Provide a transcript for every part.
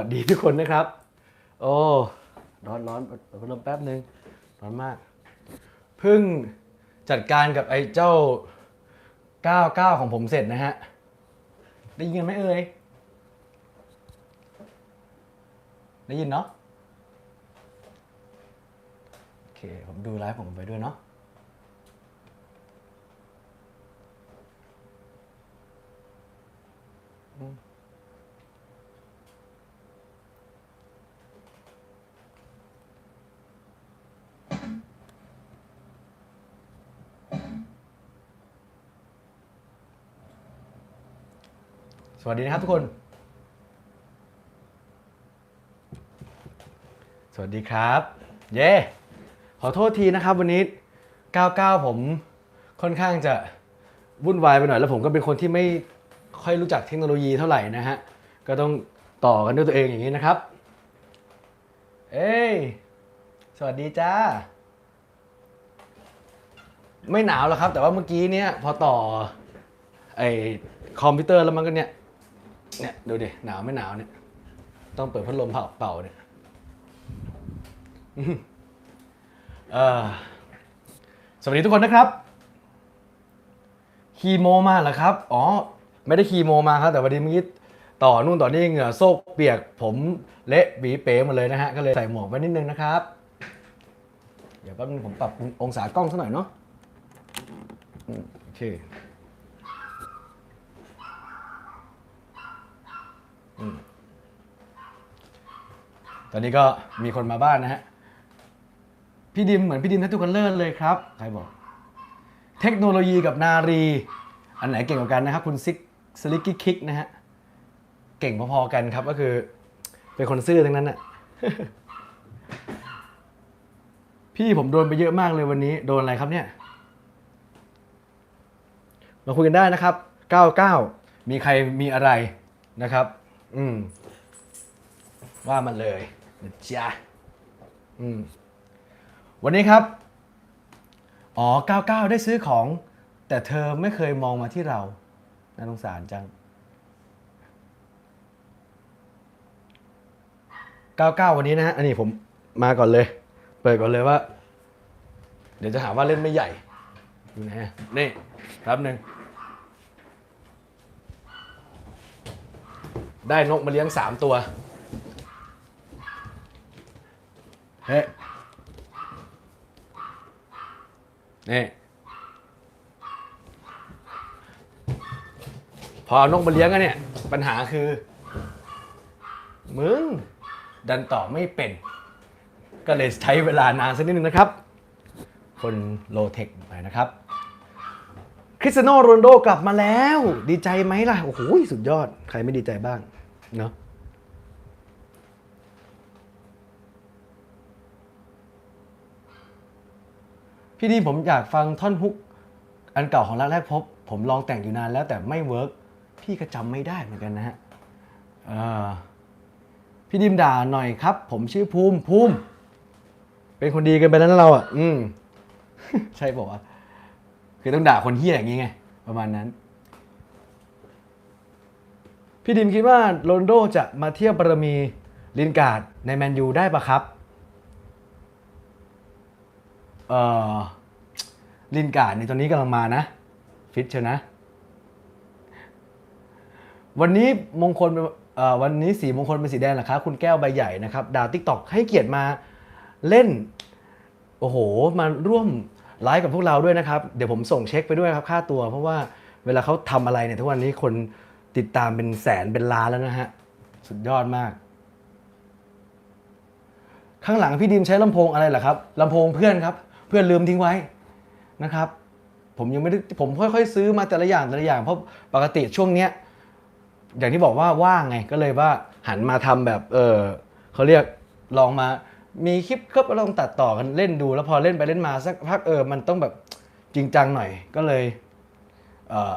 สวัสดีทุกคนนะครับ โอ้ร้อนร้อนเปิดพัดลมแป๊บหนึ่งร้อนมาก เพิ่งจัดการกับไอ้เจ้า 99 ของผมเสร็จนะฮะ ได้ยินกันไหมเอ่ย ได้ยินเนาะ โอเค ผมดูไลฟ์ผมไปด้วยเนาะ วัสดีนะครับทุกคน สวัสดีครับ เย้ขอโทษทีนะครับวันนี้ 99 ผมค่อนข้างจะวุ่นวายไปหน่อยแล้วผมก็เป็นคนที่ไม่ค่อยรู้จักเทคโนโลยีเท่าไหร่นะฮะ ก็ต้องต่อกันด้วยตัวเองอย่างนี้นะครับ เอ้ย สวัสดีจ้า ไม่หนาวหรอกครับ แต่ว่าเมื่อกี้เนี่ยพอต่อไอคอมพิวเตอร์แล้วมันก็เนี่ย เนี่ยดูดิหนาวไม่หนาวเนี่ย ต้องเปิดพัดลมเป่าเป่าเนี่ยสวัสดีทุกคนนะครับคีโมมาเหรอครับ อ๋อ ไม่ได้คีโมมาครับ แต่วันนี้เมื่อกี้ต่อนู่นต่อนี่เหงื่อโซกเปียกผมเละบีเป๋หมดเลยนะฮะ ก็เลยใส่หมวกไว้นิดนึงนะครับ เดี๋ยวแป๊บนึงผมปรับองศากล้องสักหน่อยเนาะโอเค ตอนนี้ก็มีคนมาบ้านนะฮะ พี่ดิมเหมือนพี่ดิมทัตทูคัลเลอร์เลยครับ ใครบอก เทคโนโลยีกับนารี อันไหนเก่งกว่ากันนะครับ คุณซิกสลิกกี้คิกนะฮะ เก่งพอๆกันครับก็คือ เป็นคนซื่อทั้งนั้นน่ะพี่ผมโดนไปเยอะมากเลยวันนี้ โดนอะไรครับเนี่ย มาคุยกันได้นะครับ 99 มีใครมีอะไรนะครับ อืม ว่ามันเลยนะจ๊ะอืม วันนี้ครับ อ๋อ 99 ได้ซื้อของ แต่เธอไม่เคยมองมาที่เรา น่าสงสารจัง 99 วันนี้นะฮะ อันนี้ผมมาก่อนเลย เปิดก่อนเลยว่า เดี๋ยวจะหาว่าเล่นไม่ใหญ่ดูนะฮะนี่แป๊บหนึ่ง ได้นกมาเลี้ยงสามตัว เฮ้นี่พอเนกมาเลี้ยงกันเนี่ย ปัญหาคือ มึง ดันต่อไม่เป็น ก็เลยใช้เวลานานสักนิดนึงนะครับ คนโลเทคหน่อยนะครับ คริสเตียโนโรนโดกลับมาแล้ว ดีใจไหมล่ะ โอ้โห สุดยอด ใครไม่ดีใจบ้าง เนาะพี่ดีผมอยากฟังท่อนฮุก อันเก่าของรักแรกพบ ผมลองแต่งอยู่นานแล้วแต่ไม่เวิร์กพี่ก็จำไม่ได้เหมือนกันนะฮะพี่ดิมด่าหน่อยครับ ผมชื่อภูมิภูมิ เป็นคนดีกันไปแล้วนะเราอะ อืม ใช่บอกว่าวะคือต้องด่าคนเฮี้ยอย่างงี้ไง ประมาณนั้น พี่ดิมคิดว่าโรนโดจะมาเทียบบารมีลินการ์ดในแมนยูได้ปะครับเอ่อลินการ์ดในตอนนี้กำลังมานะ ฟิตเชียวนะ วันนี้มงคลเอ่อวันนี้สีมงคลเป็นสีแดงเหรอครับคุณแก้วใบใหญ่นะครับ ดาวทิกตอกให้เกียรติมาเล่น โอ้โห มาร่วมไลฟ์กับพวกเราด้วยนะครับ เดี๋ยวผมส่งเช็คไปด้วยครับค่าตัว เพราะว่าเวลาเขาทำอะไรเนี่ยทุกวันนี้คน ติดตามเป็นแสนเป็นล้านแล้วนะฮะ สุดยอดมาก ข้างหลังพี่ดิมใช้ลำโพงอะไรเหรอครับลำโพงเพื่อนครับ เพื่อนลืมทิ้งไว้นะครับ ผมยังไม่ได้ผมค่อยๆ ซื้อมาแต่ละอย่างแต่ละอย่างเพราะปกติช่วงเนี้ยอย่างที่บอกว่าว่างไงก็เลยว่าหันมาทำแบบเออเขาเรียกลองมามีคลิปก็ลองตัดต่อกันเล่นดู แล้วพอเล่นไปเล่นมาสักพักเออมันต้องแบบจริงจังหน่อยก็เลยเออ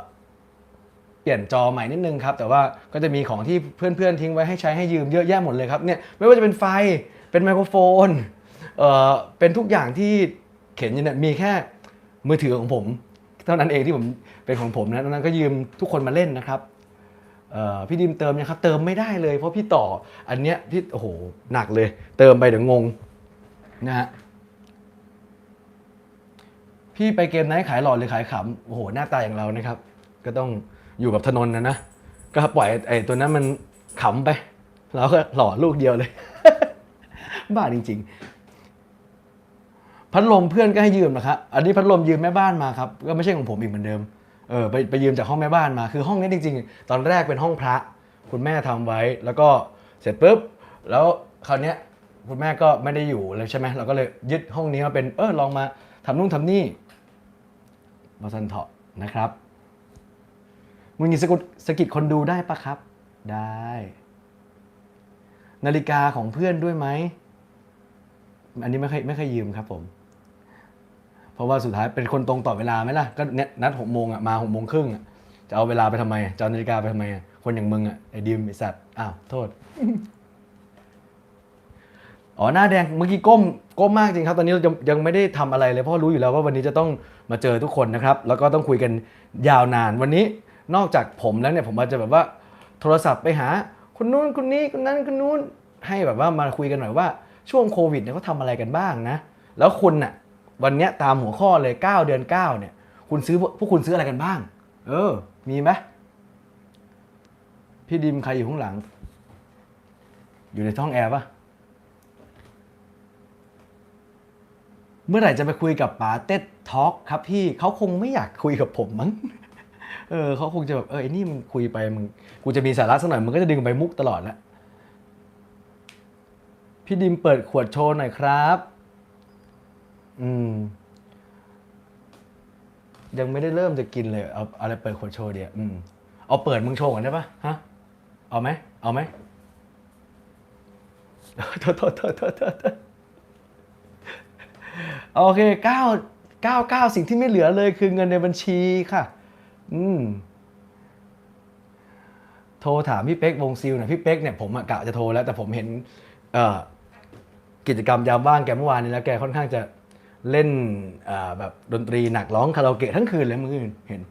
เปลี่ยนจอใหม่นิดนึงครับ แต่ว่าก็จะมีของที่เพื่อนๆทิ้งไว้ให้ใช้ให้ยืมเยอะแยะหมดเลยครับเนี่ยไม่ว่าจะเป็นไฟเป็นไมโครโฟนเออเป็นทุกอย่างที่เข็นอยู่เนี่ยมีแค่มือถือของผม เท่านั้นเองที่ผมเป็นของผมนะตอนนั้นก็ยืมทุกคนมาเล่นนะครับเออพี่ดิมเติมยังครับ เติมไม่ได้เลย เพราะพี่ต่ออันเนี้ยพี่โอ้โหหนักเลย เติมไปเดี๋ยวงงนะฮะพี่ไปเกมไหนขายหลอดหรือขายขำโอ้โหหน้าตาอย่างเรานะครับ ก็ต้อง อยู่กับถนนนะนะ ก็ปล่อยไอ้ตัวนั้นมันขำไป เราก็หล่อลูกเดียวเลย บ้าจริง ๆ พัดลมเพื่อนก็ให้ยืมนะครับ อันนี้พัดลมยืมแม่บ้านมาครับ ก็ไม่ใช่ของผมอีกเหมือนเดิม เออไปไปยืมจากห้องแม่บ้านมา คือห้องนี้จริง ๆ ตอนแรกเป็นห้องพระ คุณแม่ทำไว้ แล้วก็เสร็จปุ๊บ แล้วคราวนี้ยคุณแม่ก็ไม่ได้อยู่เลยใช่ไหมเราก็เลยยึดห้องนี้มาเป็น เออลองมาทำนู่นทำนี่มาสันเถาะนะครับ มึงยิงสะกุดสะกิดคนดูได้ปะครับ ได้ นาฬิกาของเพื่อนด้วยไหม อันนี้ไม่เคยไม่เคยยืมครับผม เพราะว่าสุดท้ายเป็นคนตรงต่อเวลาไหมล่ะ ก็เนี่ยนัดหกโมงอะมาหกโมงครึ่งอะจะเอาเวลาไปทำไมอะจะเอานาฬิกาไปทำไมอะคนอย่างมึงอะไอ้ดิมไอ้สัตว์ อ้าวโทษ อ๋อหน้าแดงเมื่อกี้ก้มก้มมากจริงครับ ตอนนี้เรายังยังไม่ได้ทำอะไรเลยเพราะรู้อยู่แล้วว่าวันนี้จะต้องมาเจอทุกคนนะครับ แล้วก็ต้องคุยกันยาวนานวันนี้ นอกจากผมแล้วเนี่ยผมอาจจะแบบว่าโทรศัพท์ไปหาคนนู้นคนนี้คนนั้นคนนู้นให้แบบว่ามาคุยกันหน่อยว่าช่วงโควิดเนี่ยเขาทำอะไรกันบ้างนะ แล้วคุณน่ะวันเนี้ยตามหัวข้อเลย 9 เดือน 9 เนี่ย คุณซื้อพวกคุณซื้ออะไรกันบ้าง เออ มีไหมพี่ดิมใครอยู่ข้างหลัง อยู่ในท้องแอร์ปะเมื่อไหร่จะไปคุยกับป๋าเต็ดทอล์กครับพี่เขาคงไม่อยากคุยกับผมมั้ง เออเขาคงจะแบบเออไอ้นี่มึงคุยไปมึงกูจะมีสาระสักหน่อยมึงก็จะดึงไปมุกตลอดแล้วพี่ดิมเปิดขวดโชว์หน่อยครับ อืม ยังไม่ได้เริ่มจะกินเลยเอาเอาอะไรเปิดขวดโชว์เดียวอืม เอาเปิดมึงโชว์ก่อนได้ปะฮะ เอาไหม เอาไหมโทษโทษโทษโทษโทษโอเคเก้าเก้าเก้าสิ่งที่ไม่เหลือเลยคือเงินในบัญชีค่ะ อืม โทรถามพี่เป๊กวงซิลหน่อยพี่เป๊กเนี่ยผมอะกะจะโทรแล้ว แต่ผมเห็น เอ่อกิจกรรมยามว่างแกเมื่อวานนี้แล้วแกค่อนข้างจะเล่นแบบดนตรีหนักร้องคาราโอเกะทั้งคืนเลยเมื่อคืนเห็น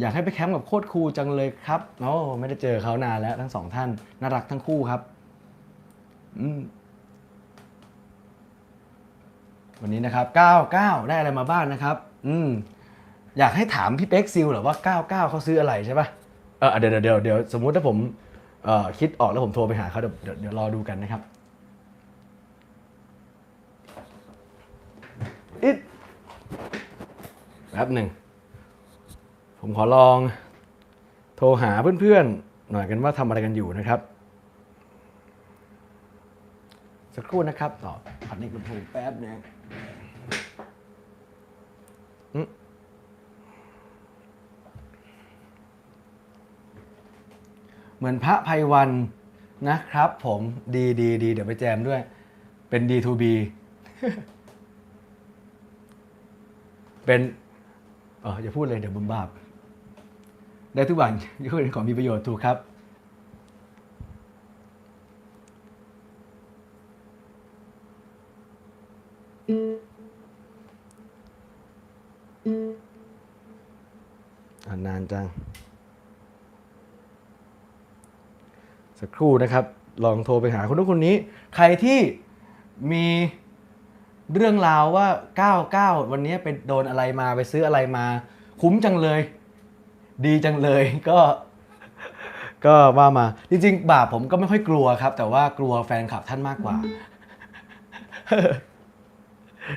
อยากให้ไปแคมป์กับโคตรครูจังเลยครับโอ้ไม่ได้เจอเขานานแล้วทั้งสองท่าน น่ารักทั้งคู่ครับวันนี้นะครับ 99 ได้อะไรมาบ้างนะครับ อืมอยากให้ถามพี่เป๊กซิลเหรอว่า99เขาซื้ออะไรใช่ปะเออเดี๋ยวเดี๋ยวเดี๋ยวสมมุติถ้าผมเอ่อคิดออกแล้วผมโทรไปหาเขาเดี๋ยวเดี๋ยวเดี๋ยวรอดูกันนะครับอิดแป๊บหนึ่ง ผมขอลองโทรหาเพื่อนๆ หน่อยกันว่าทำอะไรกันอยู่นะครับ สักครู่นะครับ ต่อผัดในกระพูแป๊บนึง เหมือนพระภัยวันนะครับ ผมดีดีดีเดี๋ยวไปแจมด้วย เป็น D2B เป็นเอออย่าพูดเลยเดี๋ยวบุญบาป ได้ทุกอย่างที่เป็นของมีประโยชน์ถูกครับอ่าานจัง สักครู่นะครับ ลองโทรไปหาคนนู้นคนนี้ ใครที่มีเรื่องราวว่า 99 วันนี้ไปโดนอะไรมาไปซื้ออะไรมา คุ้มจังเลย ดีจังเลยก็ ก็ว่ามา จริง ๆ บาปผมก็ไม่ค่อยกลัวครับ แต่ว่ากลัวแฟนคลับท่านมากกว่า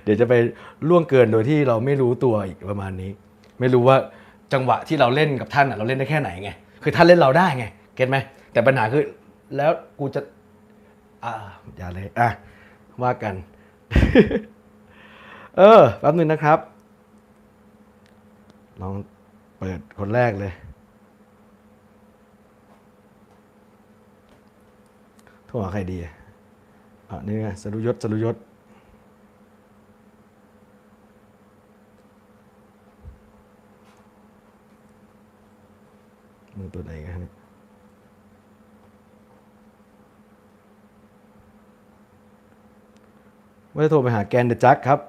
เดี๋ยวจะไปล่วงเกินโดยที่เราไม่รู้ตัวอีกประมาณนี้ ไม่รู้ว่า จังหวะที่เราเล่นกับท่านเราเล่นได้แค่ไหนไงคือท่านเล่นเราได้ไงเก็ตไหมแต่ปัญหาคือแล้วกูจะอ่าอย่าเลยอะว่ากัน เออแป๊บนึงนะครับ ลองเปิดคนแรกเลย โทรหาใครดีอะอะนี่ไงสรุยศสรุยศ ตัวไหนกันเนี่ยว่าจะโทรไปหาแกนเดอะจักครับ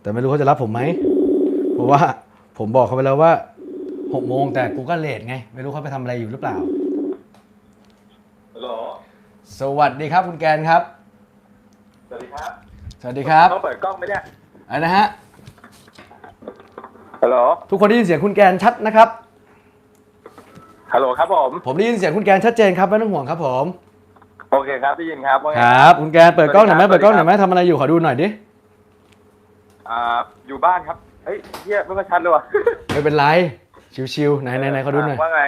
แต่ไม่รู้เขาจะรับผมไหม เพราะว่าผมบอกเขาไปแล้วว่าหกโมงแต่กูก็เลทไง ไม่รู้เขาไปทำอะไรอยู่หรือเปล่าฮัลโหลสวัสดีครับคุณแกนครับ สวัสดีครับ สวัสดีครับ เขาเปิดกล้องไหมเนี่ยอันนะฮะ ฮัลโหลทุกคนได้ยินเสียงคุณแกนชัดนะครับ ฮัลโหลครับผม ผมได้ยินเสียงคุณแกนชัดเจนครับไม่ต้องห่วงครับผม โอเคครับได้ยินครับว่าไงครับ คุณแกนเปิดกล้องหน่อยไหมสวัสดีครับเปิดกล้องหน่อยไหมทำอะไรอยู่ขอดูหน่อยดิ อ่า อยู่บ้านครับ เฮ้ยเฮียไม่ค่อยชัดเลยว่ะไม่เป็นไรชิวๆไหนไหนไหนขอดูหน่อยว่าไง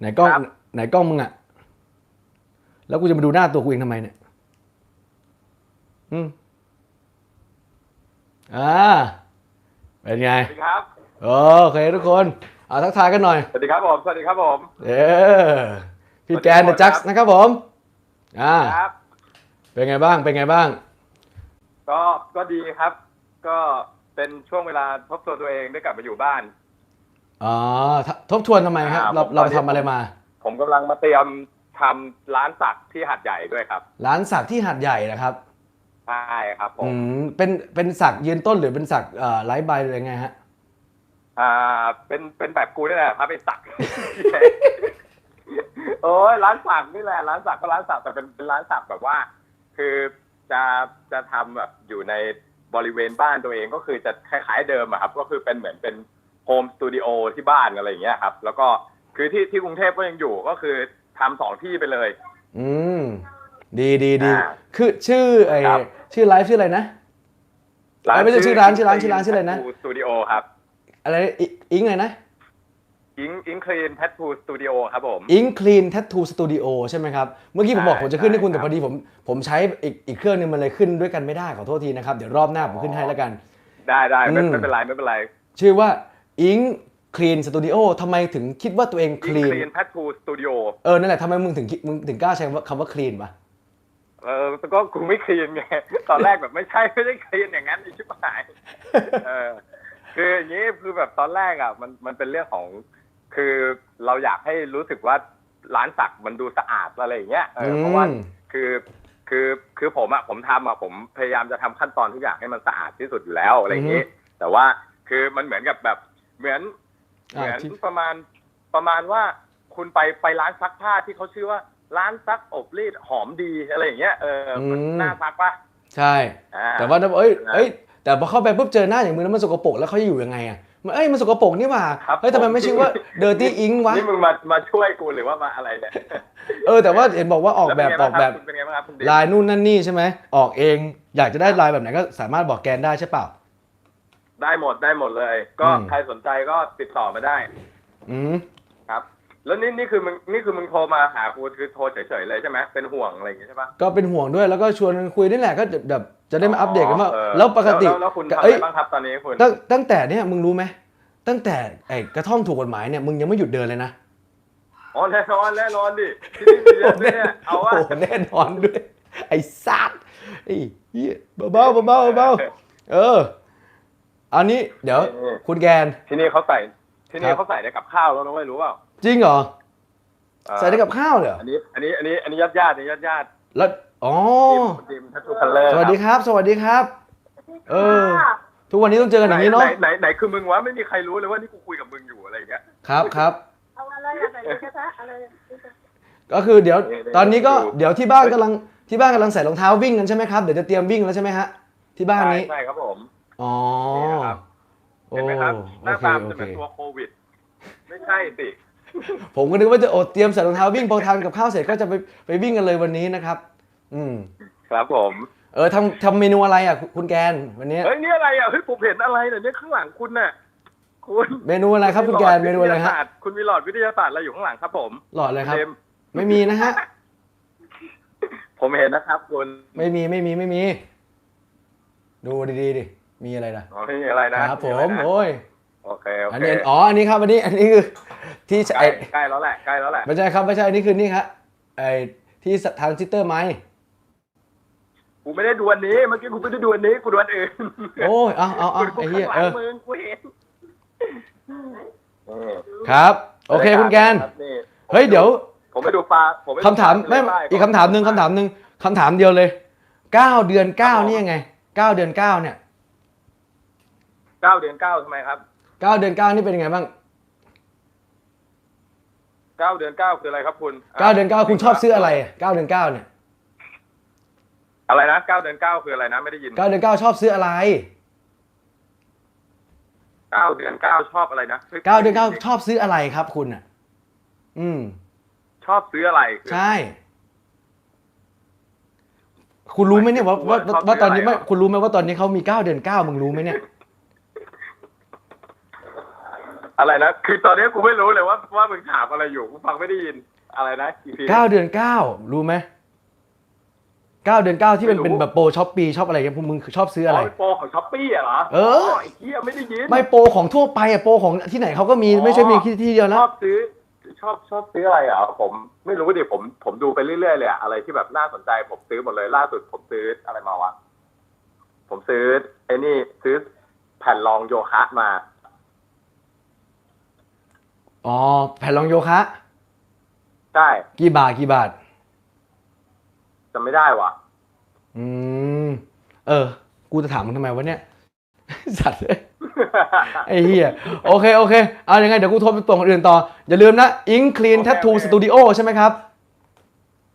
ไหนกล้องครับไหนกล้องมึงอะแล้วกูจะมาดูหน้าตัวกูเองทำไมเนี่ย อืมอ่าเป็นไงสวัสดีครับ โอเคทุกคนเอาทักทายกันหน่อย สวัสดีครับผม สวัสดีครับผมเออพี่แกนเดอะจักส์นะครับผมอ่าครับ เป็นไงบ้างเป็นไงบ้าง ก็ก็ดีครับ ก็เป็นช่วงเวลาทบทวนตัวเองได้กลับมาอยู่บ้านอ๋อททบทวนทำไมครับอ่าเราผมเราตอนนี้ทำอะไรมา ผมกำลังมาเตรียมทำร้านสักที่หัดใหญ่ด้วยครับ ร้านสักที่หัดใหญ่นะครับใช่ครับผอืมมเป็นเป็นสักยืนต้นหรือเป็นสักเอ่อไร้ใบหรือไงฮะ อ่า เป็นเป็นแบบกูนี่แหละครับไปสัก โอ้ยร้านสักนี่แหละ ร้านสักก็ร้านสักแต่เป็นเป็นร้านสักแบบว่า คือจะจะทำแบบอยู่ในบริเวณบ้านตัวเองก็คือจะคล้ายๆเดิมอะครับ ก็คือเป็นเหมือนเป็นโฮมสตูดิโอที่บ้านอะไรอย่างเงี้ยครับ แล้วก็คือที่ที่กรุงเทพก็ยังอยู่ก็คือทำสองที่ไปเลย อืม ดีดีดีอ่าคือชื่อไอครับ ชื่อไลฟ์ชื่ออะไรนะเอ้ยไม่ใช่ชื่อร้านชื่อร้านชื่อร้านชื่ออะไรนะ สตูดิโอครับ อะไรอิอิงอะไรนะอิงอิงคลีนแททูสตูดิโอครับผมอิงคลีนแท t ทูสตูดิโอใช่ไหมครับ เมื่อกี้ผมบอกใช่ผมจะขึ้นให้คุณใช่แต่พอดีผมผมใช้อีกอีกเครื่องนึงมันเลยขึ้นด้วยกันไม่ได้ขอโทษทีนะครับ เดี๋ยวรอบหน้าผมขึ้นให้แล้วกัน ได้ได้ไม่อืมไม่เป็นไรไม่เป็นไร ชื่อว่าอิงคลีนสตูดิโอทำไมถึงคิดว่าตัวเองคอิงลีนคลีนแททูสตูดิโอเออ นั่นแหละทำไมมึงถึงคิดมึงถึงกล้าใช้คำว่าคลีนวะเออแต่ก็กูไม่คลีนไง ตอนแรกแบบไม่ใช่ ไม่ได้คลีนอย่างนั้นไอชิบหายเออ คืออย่างนี้คือแบบตอนแรกอะมันมันเป็นเรื่องของ คือเราอยากให้รู้สึกว่าร้านสักมันดูสะอาดอะไรอย่างเงี้ยเออเพราะว่าอืมคือคือคือผมอะผมทำอะผมพยายามจะทำขั้นตอนทุกอย่างให้มันสะอาดที่สุดอยู่แล้วอะไรอย่างนี้ แต่ว่าคือมันเหมือนกับแบบเหมือนเหอ่ามือนที่ประมาณประมาณว่าคุณไปไปร้านซักผ้าที่เขาชื่อว่าร้านซักอบรีดหอมดีอะไรอย่างเงี้ยเออมันน่าซักปะใช่อ่าแต่ว่าเอ้ยนะเอ้ย แต่พอเข้าไปปุ๊บเจอหน้าอย่างมึงแล้วมันสกปรกแล้วเขาจะอยู่ยังไงอะมันเอ้ยมันสกปรกนี่หว่าครับเฮ้ยทำไมไม่ชื่อว่า dirty ink วะนี่มึงมามาช่วยกูหรือว่ามาอะไรเนี่ยเออแต่ว่าเห็นบอกว่าออกแบบออกแบบเป็นไงบ้างครับคุณดิลายนู่นนั่นนี่ใช่ไหมออกเองอยากจะได้ลายแบบไหนก็สามารถบอกแกนได้ใช่เปล่าได้หมดได้หมดเลย ก็อืมใครสนใจก็ติดต่อมาได้ อืมครับ แล้วนี่นี่คือมึงนี่คือมึงโทรมาหากูคือโทรเฉยๆเลยใช่ไหมเป็นห่วงอะไรอย่างเงี้ยใช่ปะก็เป็นห่วงด้วยแล้วก็ชวนคุยนี่แหละก็แบบ จะได้มาอัปเดตกันว่าอ๋อเออแล้วปกติแล้วแล้วคุณทำอะเอ้ยไรบ้างครับตอนนี้คุณตั้งตั้งแต่เนี่ยมึงรู้ไหมตั้งแต่ไอ้กระท่อมถูกกฎหมายเนี่ยมึงยังไม่หยุดเดินเลยนะอ๋อแน่นอนแน่นอนดิที่นี่มีเยอะด้วยเนี่ยเอาว่าโอ้โหแน่นอนด้วย ไอ้ซัดไอ้เหี้ยเบาๆเบาๆเบาๆเออ อันนี้เดี๋ยวนี่คุณแกน ที่นี่เขาใส่ที่นี่ครับเขาใส่ในกับข้าวแล้วนะไม่รู้เปล่าจริงเหรออ่าใส่ได้กับข้าวเลยเหรออันนี้ อันนี้อันนี้อันนี้ญาติญาติอันนี้ญาติญาติแล้ว อ๋อ ดิมทัตทูคัลเลอร์สวัสดีครับ สวัสดีครับ เออ ทุกวันนี้ต้องเจอกันอย่างนี้เนาะไหไหนไหนคือมึงวะไม่มีใครรู้เลยว่านี่กูคุยกับมึงอยู่อะไรอย่างเงี้ย ครับครับ เอาอะไรอะใส่กระทะอะไรก็คือเดี๋ยวนี่นี่ตอนนี้ก็ดูเดี๋ยวที่บ้านกำลังที่บ้านกำลังใส่รองเท้าวิ่งกันใช่ไหมครับ เดี๋ยวจะเตรียมวิ่งแล้วใช่ไหมฮะที่บ้านนี้ ใช่ใช่ครับผม อ๋อนี่นะครับโอ้เห็นไหมครับหโอน้าเคตามโอจะเคเป็นตัวโควิด ไม่ใช่สิผมก็นึกว่าจะอดเตรียมใส่รองเท้าวิ่งพอทานกับข้าวเสร็จก็จะไปไปวิ่งกันเลยวันนี้นะครับ อืมครับผม เออทำทำเมนูอะไรอะคุณคุณแกนวันนี้เฮ้ยนี่อะไรอะเฮ้ยผมเห็นอะไรเนี่ยเนี่ยข้างหลังคุณน่ะคุณเมนูอะไรครับคุณแกนเมนูอะไรฮะคุณมีหลอดวิทยาศาสตร์อะไรอยู่ข้างหลังครับ ผม หลอดอะไรครับเต็มไม่มีนะฮะผมเห็นนะครับคุณไม่มีไม่มีไม่มี ดูดีๆดิมีอะไรล่ะอ๋อไม่มีอะไรนะครับผไอะไรมนะโอ้ยโอเคโออันเคนี้อ๋ออันนี้ครับอันนี้อันนี้คือ ที่ใกล้ไอ้ใกล้แล้วแหละใกล้แล้วแหละไม่ใช่ครับไม่ใช่อันนี้คือนี่ครับไอ้ที่ทางซิสเตอร์ไม้ กูไม่ได้ดูอันนี้เมื่อกี้กูไม่ได้ดูอันนี้กูดูอันอื่นโอ้ยเอาเอาเอากูไอ้เหี้ยข้างหเอลัองมึงกูเห็นนี่ครับ โอเคคุณแกนรับนี่เฮ้ยเดี๋ยว ผมไปดูปลาผมไปดูคำถามปลไม่ทะเลใต้อีกคำถามหนึ่งคำถามหนึ่งคำถามเดียวเลยเก้าเดือนเก้านี่ยังไงเก้าเดือนเก้าเนี่ยเก้าเดือนเก้าทำไมครับเก้าเดือนเก้านี่เป็นยังไงบ้างเก้าเดือนเก้าคืออะไรครับคุณเก้าเดือนเก้าคุณชอบซื้ออะไรเก้าเดือนเก้าเนี่ย อะไรนะเก้าเดือนเก้าคืออะไรนะไม่ได้ยินเก้าเดือนเก้าชอบซื้ออะไรเก้าเดือนเก้าชอบอะไรนะเก้าเดือนเก้าชอบซื้ออะไรครับ คุณอะ อืม ชอบซื้ออะไรคือ ใช่ คุณรู้ไหมเนี่ยว่าว่าชอบซื้อว่าตอนนี้อะไรไม่เหรอคุณรู้ไหมว่าตอนนี้เขามีเก้าเดือนเก้ามึงรู้ไหมเนี่ยอะไรนะคือตอนนี้กูไม่รู้เลยว่าว่ามึงถามอะไรอยู่กูฟังไม่ได้ยินอะไรนะอีกทีเก้าเดือนเก้ารู้ไหม เก้าเดือนเก้าที่มันไม่รู้เป็นแบบโปรช้อปปีชอบอะไรเงี้ยพวกมึงชอบซื้ออะไรอ๋อโปรของช้อปปี้เหรอเออไอ้เหี้ยไม่ได้ยินไม่โปรของทั่วไปอะโปรของที่ไหนเขาก็มีอ๋อไม่ใช่มีที่ที่เดียวชแล้วอบซื้อชอบชอบซื้ออะไรอะผมไม่รู้ดิผมผมดูไปเรื่อยๆเลยอะอะไรที่แบบน่าสนใจผมซื้อหมดเลยล่าสุดผมซื้ออะไรมาวะผมซื้อไอ้นี่ซื้อแผ่นรองโยคะมาอ๋อแผ่นรองโยคะ ใช่ กี่บาทกี่บาท จะไม่ได้ว่ะ อืม เออ กูจะถามมึงทำไมวะเนี่ย สัตว์เลยไอ้เหี้ยโอเค โอเค เอายังไง เดี๋ยวกูโทรไปตรงคนอื่นต่อ อย่าลืมนะ Ink Clean โอเค Tattoo โอเค Studio ใช่ไหมครับ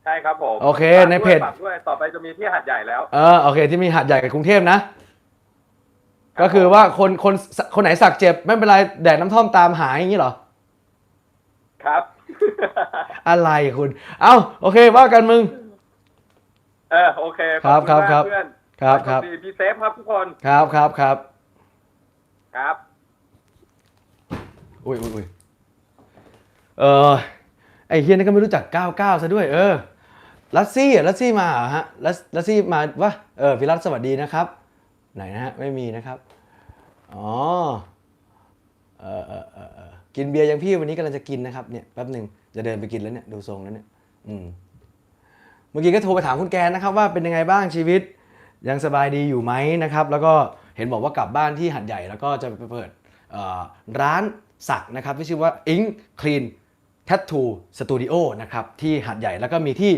ใช่ครับผมโอเคฝากในเพจ ด้วยฝากด้วยต่อไปจะมีที่หัดใหญ่แล้ว เออโอเค ที่มีหัดใหญ่กับกรุงเทพนะ ก็คือว่าคนคนคนไหนสักเจ็บ ไม่เป็นไร แดดน้ำท่อมตามหายอย่างนี้เหรอ ครับ อะไรคุณ เอ้า โอเค ว่ากันมึง เออโอเคครับขอณครับมากเพื่อนครับครับโชดีพี่เซฟครับทุกคน ครับครับครับ ครับ อุ้ยอุ้ยอุ้ยเออไอเฮียนี่ก็ไม่รู้จัก 99 ซะด้วย เออ ลัสซี่อะลัสซี่มาเหรอฮะ ลัสลัสซี่มาวะ เออพี่รัตสวัสดีนะครับ ไหนนะฮะ ไม่มีนะครับ อ๋อ เออเออเออเออกินเบียร์ยังพี่วันนี้กำลังจะกินนะครับ เนี่ยแป๊บหนึ่งจะเดินไปกินแล้วเนี่ย ดูทรงแล้วเนี่ย อืม เมื่อกี้ก็โทรไปถามคุณแกนนะครับว่าเป็นยังไงบ้างชีวิต ยังสบายดีอยู่ไหมนะครับ แล้วก็เห็นบอกว่ากลับบ้านที่หัดใหญ่แล้วก็จะไปเปิดร้านสักนะครับที่ชื่อว่า Ink Clean Tattoo Studio นะครับที่หัดใหญ่แล้วก็มีที่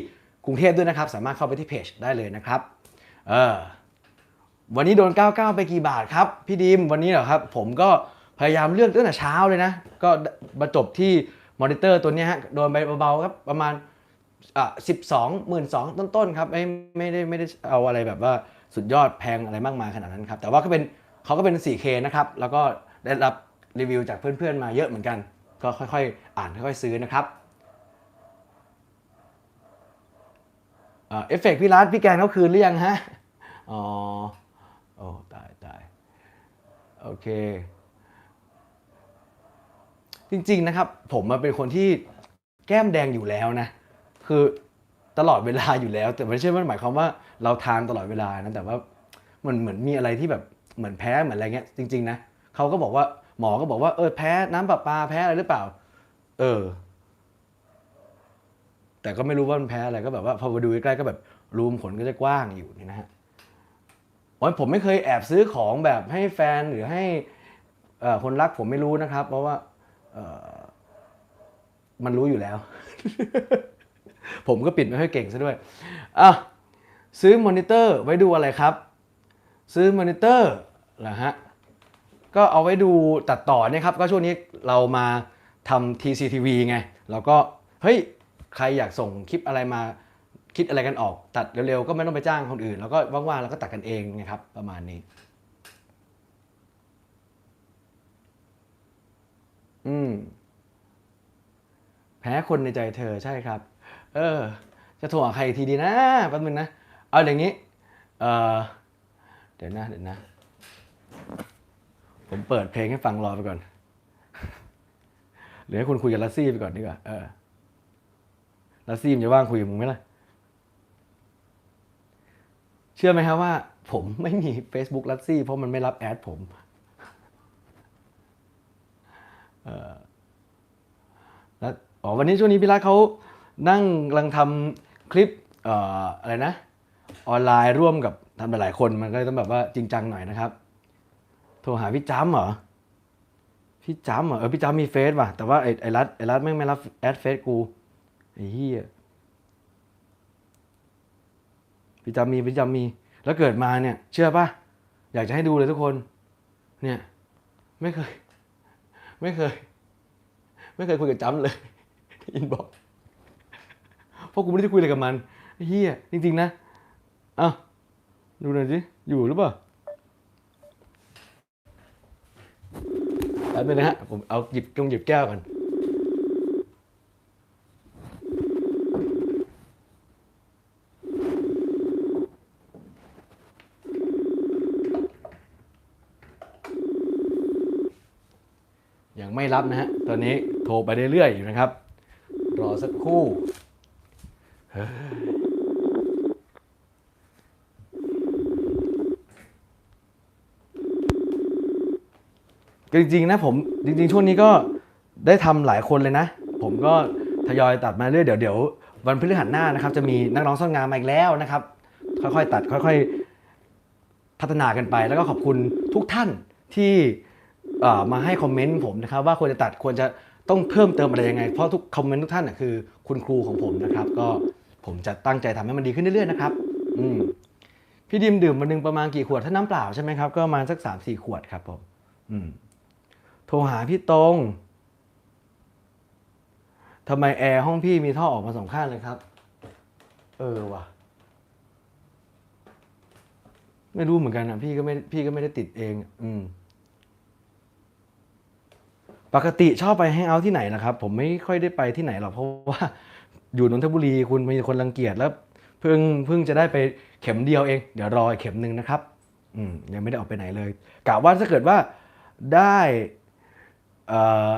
กรุงเทพด้วยนะครับ สามารถเข้าไปที่เพจได้เลยนะครับเออวันนี้โดน 99 ไปกี่บาทครับ พี่ดีมวันนี้เหรอครับ ผมก็พยายามเลือกตั้งแต่เช้าเลยนะ ก็มาจบที่มอนิเตอร์ตัวนี้ฮะโดนไปเบาๆครับประมาณ สิบสองหมื่นสองต้นๆครับไม่ไม่ได้ไม่ได้เอาอะไรแบบว่าสุดยอดแพงอะไรมากมายขนาดนั้นครับ แต่ว่าก็เป็นเขาก็เป็น 4K นะครับ แล้วก็ได้รับรีวิวจากเพื่อนๆมาเยอะเหมือนกัน ก็ค่อยๆ อ่านค่อยๆซื้อนะครับอ่าเอฟเฟกต์พี่รัฐพี่แกนเขาคืนหรือยังฮะ อ๋อ โอ้ตายตายโอเค จริงๆนะครับ ผมมาเป็นคนที่แก้มแดงอยู่แล้วนะ คือตลอดเวลาอยู่แล้ว แต่ไม่ใช่ว่าหมายความว่าเราทานตลอดเวลานะแต่ว่ามันเหมือนมีอะไรที่แบบเหมือนแพ้เหมือนอะไรเงี้ยจริง ๆ นะเขาก็บอกว่าหมอก็บอกว่าเออแพ้น้ำประปาแพ้อะไรหรือเปล่า เออ แต่ก็ไม่รู้ว่ามันแพ้อะไรก็แบบว่าพอมาดูใกล้ๆก็แบบรูมขนก็จะกว้างอยู่นี่นะฮะโอ้ยผมไม่เคยแอบซื้อของแบบให้แฟนหรือให้คนรักผมไม่รู้นะครับ เพราะว่ามันรู้อยู่แล้ว ผมก็ปิดไม่ค่อยเก่งซะด้วยอะซื้อมอนิเตอร์ไว้ดูอะไรครับ ซื้อมอนิเตอร์เหรอฮะก็เอาไว้ดูตัดต่อเนี่ยครับก็ช่วงนี้เรามาทำ TCTV ไงเราก็เฮ้ยใครอยากส่งคลิปอะไรมาคิดอะไรกันออก ตัดเร็วๆ ก็ไม่ต้องไปจ้างคนอื่น แล้วก็ว่างๆแล้วก็ตัดกันเองไงครับ ประมาณนี้ อืม แพ้คนในใจเธอใช่ครับ เออ จะโทรหาใครอีกทีดีนะแป๊บนึงนะ เอาอย่างนี้ เออเดี๋ยวนะเดี๋ยวนะ ผมเปิดเพลงให้ฟังรอไปก่อนหรือให้คุณคุยกับลัสซี่ไปก่อนดีกว่า เออลัสซี่มันจะว่างคุยกับมึงไหมล่ะ เชื่อไหมครับว่า ผมไม่มี Facebook ลัสซี่เพราะมันไม่รับแอดผม เออแล้วอ๋อวันนี้ช่วงนี้พี่รักเขา นั่งกำลังทำคลิปเอ่ออะไรนะ ออนไลน์ร่วมกับทำหลายๆคนมันก็เลยต้องแบบว่าจริงจังหน่อยนะครับ โทรหาพี่จ้ำเหรอพี่จ้ำเหรอเออพี่จ้ำมีเฟซว่ะแต่ว่าไอ้ไอ้รัฐไอ้รัฐแม่งไม่รับแอดเฟซกูไอ้เหี้ยพี่จ้ำมีพี่จ้ำมี แล้วเกิดมาเนี่ย เชื่อป่ะ อยากจะให้ดูเลยทุกคน เนี่ย ไม่เคย ไม่เคย ไม่เคยคุยกับจ้ำเลยอินบอก เพราะกูไม่ได้คุยอะไรกับมันเฮียจริง ๆ นะอะดูหน่อยสิอยู่หรือเปล่าแป๊บนึงนะฮะผมเอาหยิบกงหยิบแก้วก่อนยังไม่รับนะฮะ ตอนนี้โทรไปเรื่อยๆอยู่นะครับ รอสักครู่ จริงๆนะผมจริง ๆ ช่วงนี้ก็ได้ทำหลายคนเลยนะ ผมก็ทยอยตัดมาเรื่อยเดี๋ยวเดี๋ยววันพฤหัสหน้านะครับ จะมีนักร้องซ่อนงานมาอีกแล้วนะครับ ค่อยๆตัดค่อยๆพัฒนากันไป แล้วก็ขอบคุณทุกท่านที่เอ่อมาให้คอมเมนต์ผมนะครับ ว่าควรจะตัดควรจะต้องเพิ่มเติมอะไรยังไง เพราะทุกคอมเมนต์ทุกท่านนะคือคุณครูของผมนะครับ ก็ ผมจะตั้งใจทำให้มันดีขึ้นเรื่อยๆนะครับอืมพี่ดิมดื่มวันหนึ่งประมาณกี่ขวดถ้าน้ำเปล่าใช่ไหมครับก็ประมาณสักสามสี่ขวดครับผมอืมโทรหาพี่ตรงทำไมแอร์ห้องพี่มีท่อออกมาสองข้างเลยครับ เออว่ะ ไม่รู้เหมือนกันนะพี่ก็ไม่พี่ก็ไม่ได้ติดเอง อืม ปกติชอบไปแฮงเอาท์ที่ไหนนะครับ ผมไม่ค่อยได้ไปที่ไหนหรอกเพราะว่า อยู่นนทบุรีคุณมีคนรังเกียจแล้วเพิ่งเพิ่งจะได้ไปเข็มเดียวเอง เดี๋ยวรออีกเข็มหนึ่งนะครับอืมยังไม่ได้ออกไปไหนเลยกะว่าถ้าเกิดว่าได้เอ่อ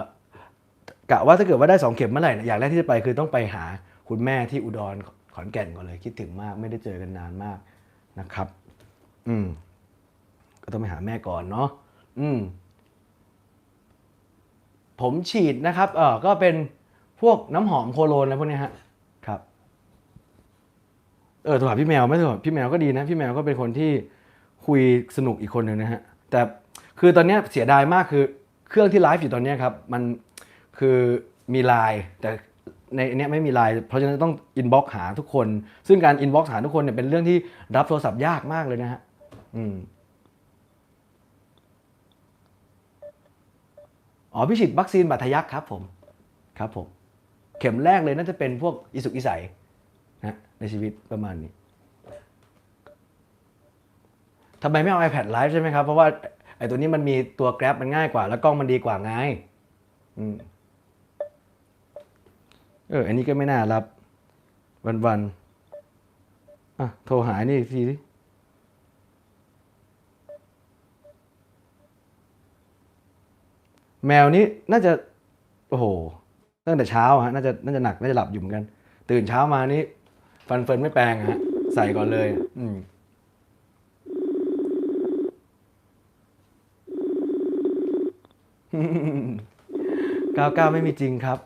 กะว่าถ้าเกิดว่าได้สองเข็มเมื่อไหร่อย่างแรกที่จะไปคือต้องไปหาคุณแม่ที่อุดรขอนแก่นก่อนเลย คิดถึงมากไม่ได้เจอกันนานมากนะครับ อืมก็ต้องไปหาแม่ก่อนเนาะอืมผมฉีดนะครับเออก็เป็นพวกน้ำหอมโคโลนอะไรพวกนี้ฮะ เออโทรหาพี่แมวไม่โทรหาพี่แมวก็ดีนะ พี่แมวก็เป็นคนที่คุยสนุกอีกคนหนึ่งนะฮะ แต่คือตอนนี้เสียดายมากคือเครื่องที่ไลฟ์อยู่ตอนนี้ครับ มันคือมีไลน์แต่ในเนี้ยไม่มีไลน์เพราะฉะนั้นต้องอินบ็อกหาทุกคน ซึ่งการอินบ็อกหาทุกคนเนี่ยเป็นเรื่องที่รับโทรศัพท์ยากมากเลยนะฮะอืมอ๋อพี่ฉีดวัคซีนบาดทะยักครับผมครับผม เข็มแรกเลยน่าจะเป็นพวกอิสุกอิสัย นะในชีวิตประมาณนี้ทำไมไม่เอา iPad Live ใช่ไหมครับ เพราะว่าไอ้ตัวนี้มันมีตัว Grab มันง่ายกว่า แล้วกล้องมันดีกว่าไงอเออ อันนี้ก็ไม่น่ารับ วันวันๆอะ โทรหานี่อีกทีสิแมวนี้น่าจะ โอ้โหตั้งแต่เช้าฮะน่าจะน่าจะหนัก น่าจะหลับอยู่เหมือนกัน ตื่นเช้ามานี่ ฟันเฟิร์นไม่แปลงฮะใส่ก่อนเลย อืมก้าวก้าวไม่มีจริงครับ